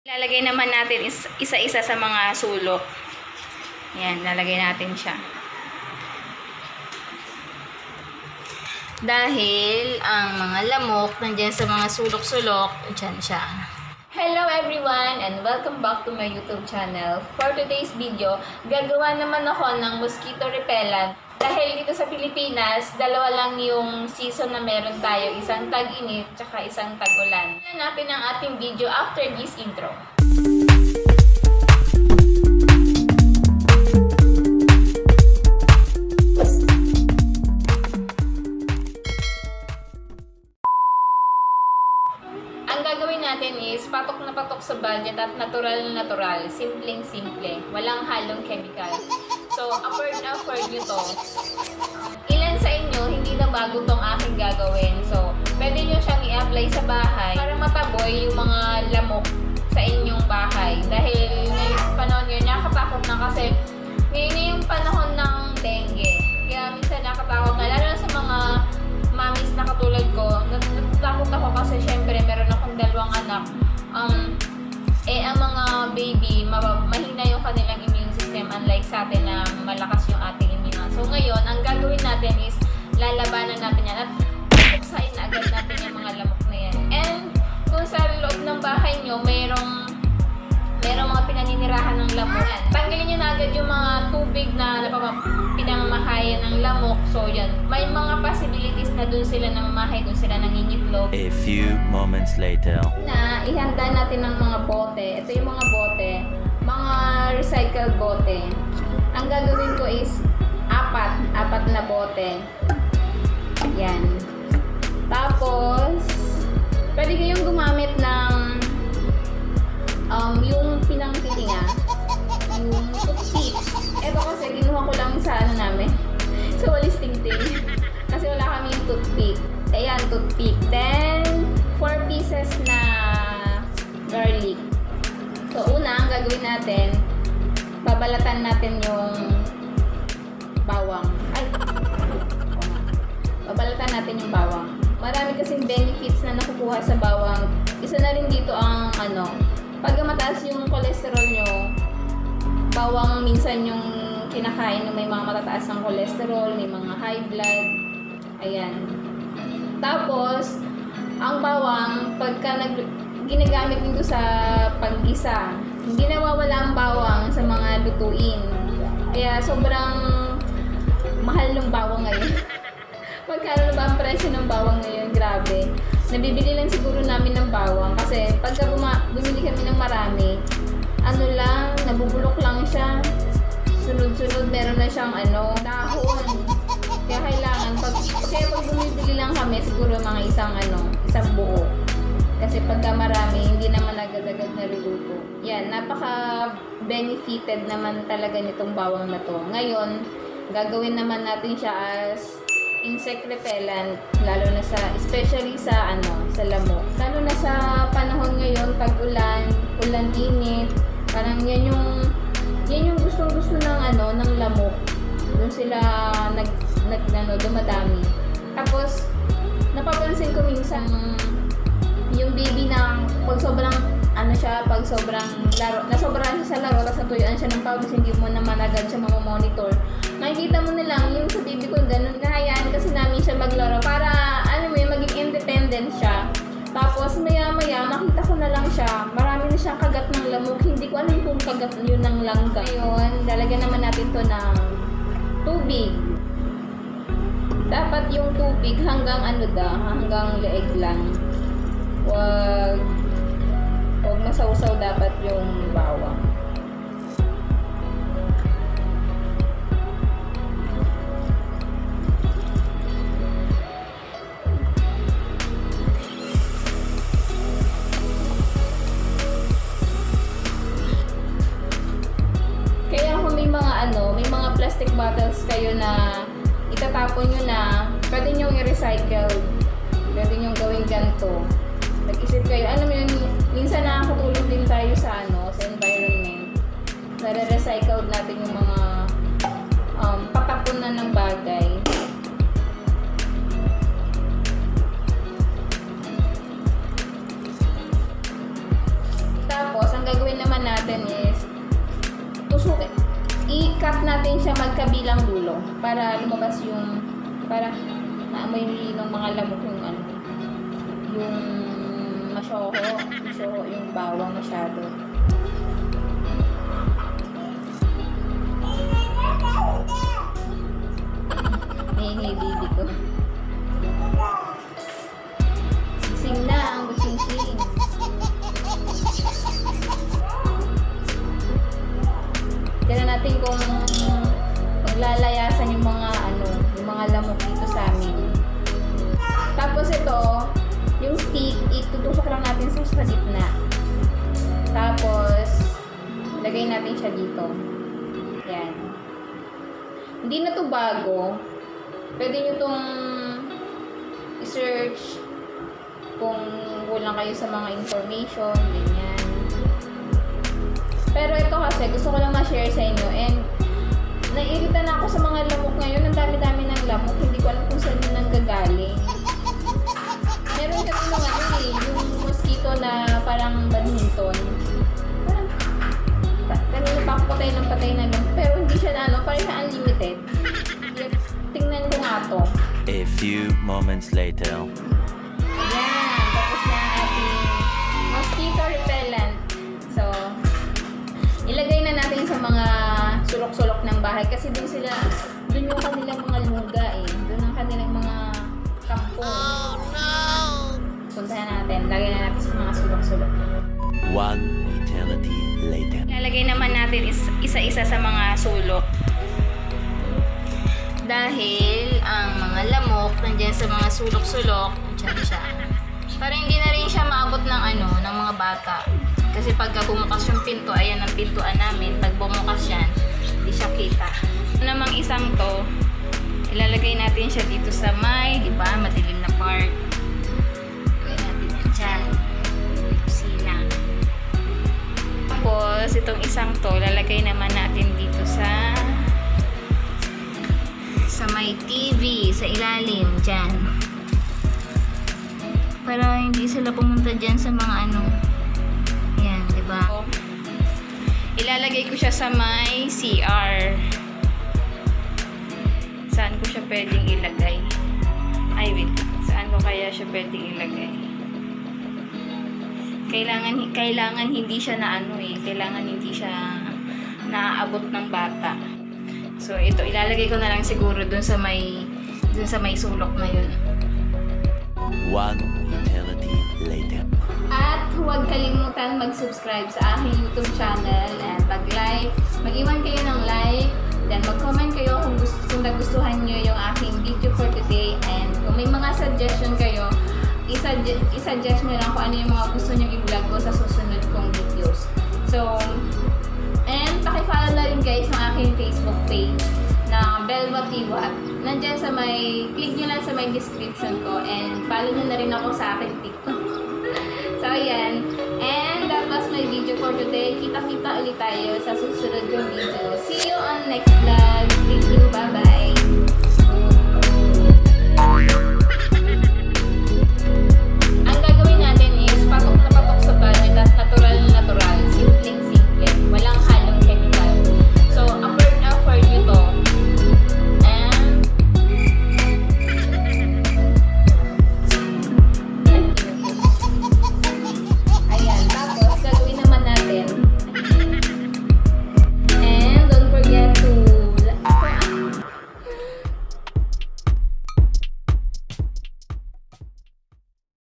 Lalagay naman natin is- isa-isa sa mga sulok. Yan, lalagay natin siya. Dahil ang mga lamok nandyan sa mga sulok-sulok, dyan siya. Hello everyone and welcome back to my YouTube channel. For today's video, gagawa naman ako ng mosquito repellent. Dahil dito sa Pilipinas, dalawa lang yung season na meron tayo, isang tag-init tsaka isang tag-ulan. Tignan natin ang ating video after this intro. Ang gagawin natin is patok na patok sa budget at natural na natural. Simpleng simple. Walang halong chemical. So, afford na afford nyo to. Ilan sa inyo, hindi na bago tong aking gagawin. So, pwede nyo siyang i-apply sa bahay para mataboy yung mga lamok sa inyong bahay. Dahil ngayong panahon ngayon, nakakatakot na kasi ngayon na yung panahon ng dengue. Kaya minsan nakatakot na, lalo sa mga mamis na katulad ko, nat- natatakot ako kasi syempre meron akong dalawang anak. Um, eh, ang mga baby, ma- mahina yung kanilang immune system unlike sa atin na malakas yung ating immune. So ngayon, ang gagawin natin is lalabanan natin yan at buksain na agad natin yung mga lamok na yan. And kung sa loob ng bahay nyo, mayroong merong mga pinaninirahan ng lamok. Tanggalin nyo na agad yung mga tubig na pinamamahayan ng lamok. So, yan. May mga possibilities na dun sila namamahay, dun sila nangingitlog. A few moments later. Na ihanda natin ng mga bote. Ito yung mga bote. Mga recycled bote. Ang gagawin ko is apat. Apat na bote. Yan. Tapos, pwede kayong gumamit ng um, yung pinangtitinga, yung toothpick. Ito kasi kinuha ko lang sa ano namin, sa walis tingting. Kasi wala kami yung toothpick. Ayan, toothpick. Then, 4 pieces gagawin natin, babalatan natin yung bawang. Ay, babalatan natin yung bawang. Marami kasing benefits na nakukuha sa bawang. Isa na rin dito ang ano, pag mataas yung cholesterol nyo, bawang minsan yung kinakain na may mga matataas ng cholesterol, may mga high blood. Ayan. Tapos, ang bawang, pagka nag, ginagamit nito sa paggisa, hindi nawawala ang bawang sa mga lutuin. Kaya sobrang mahal ng bawang ngayon. Magkano na ba ang presyo ng bawang ngayon? Grabe. Nabibili lang siguro namin ng bawang kasi pagka buma- bumili kami ng marami, ano lang, nabubulok lang siya. Sunod-sunod, meron na siyang ano, dahon. Kaya kailangan, pag, kaya pag bumibili lang napaka-benefited naman talaga nitong bawang na to. Ngayon, gagawin naman natin siya as insect repellent, lalo na sa, especially sa ano, sa lamok. Lalo na sa panahon ngayon, pag ulan, ulan init, parang yan yung, yan yung gustong-gusto ng ano, ng lamok. Doon sila nag, nag, ano, dumadami. Tapos, napapansin ko minsan, yung baby na pag sobrang pag sobrang laro, nasobrahan siya sa laro, tapos natuyuan siya ng pawis, hindi mo naman agad siya mamamonitor. Makikita mo na lang yung sa baby ko, ganun, nahayaan kasi namin siya maglaro para, ano mo maging independent siya. Tapos, maya-maya, makita ko na lang siya, marami na siyang kagat ng lamok, hindi ko alam kung kagat yun ng langga. Ngayon, lalagyan naman natin to ng tubig. Dapat yung tubig hanggang ano da, hanggang leeg lang. Wag wag masawsaw dapat yung bawang. Ano, may mga plastic bottles kayo na itatapon nyo na, pwede nyo i-recycle. Pwede nyo gawing ganito. Nag-isip kayo, ano mo yun, minsan nakakatulong din tayo sa ano, sa environment. Nare-recycle natin yung mga um, patapunan ng bagay. Tapos, ang tusukin. I-cut natin siya magkabilang dulo para lumabas yung para naamoy ng mga lamok yung ano yung masyoho, masyoho yung bawang masyado. Baby ko. Natin siya dito. Yan. Hindi na to bago. Pwede nyo tong i-search kung kulang kayo sa mga information, ganyan. Pero ito kasi, gusto ko lang ma-share sa inyo and naiirita na ako sa mga lamok ngayon. Ang dami-dami ng lamok. Hindi ko alam kung saan yun nanggagaling. Meron kasi nung ano eh, yung mosquito na parang badminton. Ako patay ng patay na. Pero hindi siya na ano, parang siya unlimited. Yep. Tingnan ko nga to. A few moments later. Ayan, tapos na ang ating mosquito repellent. So, ilagay na natin sa mga sulok-sulok ng bahay kasi dun sila, dun yung isa-isa sa mga sulok. Dahil ang mga lamok nandiyan sa mga sulok-sulok, dyan siya. Para hindi na rin siya maabot ng ano, ng mga bata. Kasi pagka bumukas yung pinto, ayan ang pintuan namin, pag bumukas yan, hindi siya kita. Ito namang isang to, ilalagay natin siya dito sa may, di ba, madilim na part. Sa ilalim, dyan. Para hindi sila pumunta dyan sa mga ano. Yan, di ba? Ilalagay ko siya sa may CR. Saan ko siya pwedeng ilagay? Ay, wait. Saan ko kaya siya pwedeng ilagay? kailangan kailangan hindi siya na ano eh, kailangan hindi siya naaabot ng bata. So ito ilalagay ko na lang siguro dun sa may dun sa may sulok na yun. One eternity later. At huwag kalimutan mag-subscribe sa aking YouTube channel and mag-like, mag-iwan kayo ng like, then mag-comment kayo kung, gusto, kung nagustuhan nyo yung aking video for today and kung may mga suggestion kayo, isugge- isuggest nyo lang kung ano yung mga gusto nyo i-vlog ko sa susunod kong videos. So, and pakifollow na rin guys ang aking Facebook page na Belwa Tiwat. Nandyan sa may, click nyo lang sa may description ko and follow nyo na rin ako sa aking TikTok. So, ayan. And that was my video for today. Kita-kita ulit tayo sa susunod kong video. See you on next vlog. Thank you. Bye-bye.